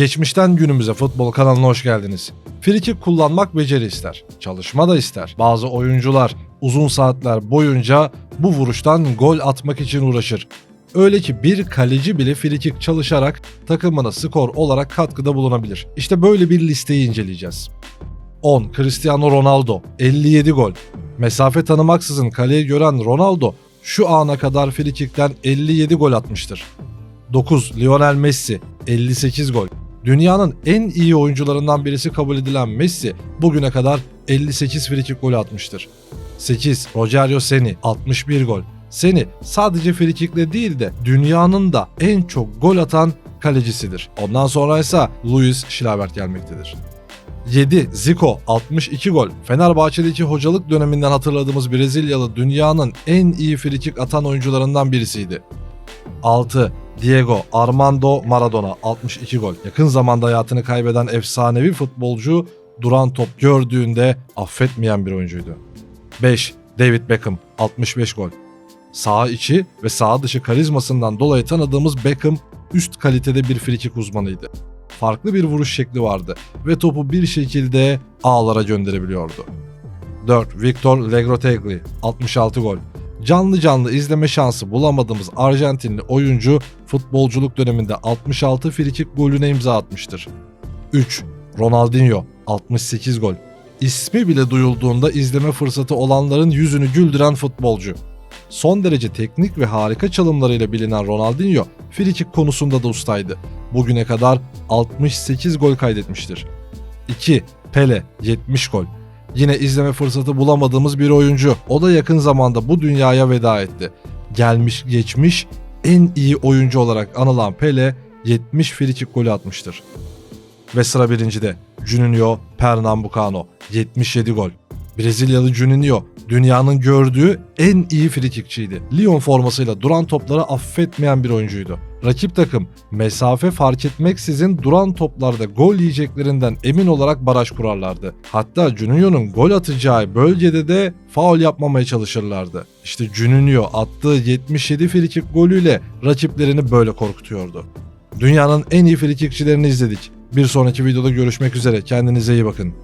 Geçmişten günümüze futbol kanalına hoş geldiniz. Frikik kullanmak beceri ister, çalışma da ister. Bazı oyuncular uzun saatler boyunca bu vuruştan gol atmak için uğraşır. Öyle ki bir kaleci bile frikik çalışarak takımına skor olarak katkıda bulunabilir. İşte böyle bir listeyi inceleyeceğiz. 10. Cristiano Ronaldo 57 gol. Mesafe tanımaksızın kaleye gören Ronaldo şu ana kadar frikikten 57 gol atmıştır. 9. Lionel Messi 58 gol. Dünyanın en iyi oyuncularından birisi kabul edilen Messi bugüne kadar 58 frikik gol atmıştır. 8. Rogerio Seni 61 gol. Seni sadece frikikle değil de dünyanın da en çok gol atan kalecisidir. Ondan sonra ise Luis Schlabert gelmektedir. 7. Zico 62 gol. Fenerbahçe'deki hocalık döneminden hatırladığımız Brezilyalı dünyanın en iyi frikik atan oyuncularından birisiydi. 6. Diego Armando Maradona 62 gol. Yakın zamanda hayatını kaybeden efsanevi futbolcu duran top gördüğünde affetmeyen bir oyuncuydu. 5. David Beckham 65 gol. Sağ içi ve sağ dışı karizmasından dolayı tanıdığımız Beckham üst kalitede bir frikik uzmanıydı. Farklı bir vuruş şekli vardı ve topu bir şekilde ağlara gönderebiliyordu. 4. Victor Legrotegui 66 gol. Canlı canlı izleme şansı bulamadığımız Arjantinli oyuncu futbolculuk döneminde 66 frikik golüne imza atmıştır. 3. Ronaldinho 68 gol. İsmi bile duyulduğunda izleme fırsatı olanların yüzünü güldüren futbolcu. Son derece teknik ve harika çalımlarıyla bilinen Ronaldinho frikik konusunda da ustaydı. Bugüne kadar 68 gol kaydetmiştir. 2. Pele 70 gol. Yine izleme fırsatı bulamadığımız bir oyuncu. O da yakın zamanda bu dünyaya veda etti. Gelmiş geçmiş en iyi oyuncu olarak anılan Pele 70 frikik golü atmıştır. Ve sıra birincide Juninho Pernambucano 77 gol. Brezilyalı Juninho dünyanın gördüğü en iyi frikikçiydi. Lyon formasıyla duran topları affetmeyen bir oyuncuydu. Rakip takım mesafe fark etmeksizin duran toplarda gol yiyeceklerinden emin olarak baraj kurarlardı. Hatta Juninho'nun gol atacağı bölgede de faul yapmamaya çalışırlardı. İşte Juninho attığı 77 frikik golüyle rakiplerini böyle korkutuyordu. Dünyanın en iyi frikikçilerini izledik. Bir sonraki videoda görüşmek üzere. Kendinize iyi bakın.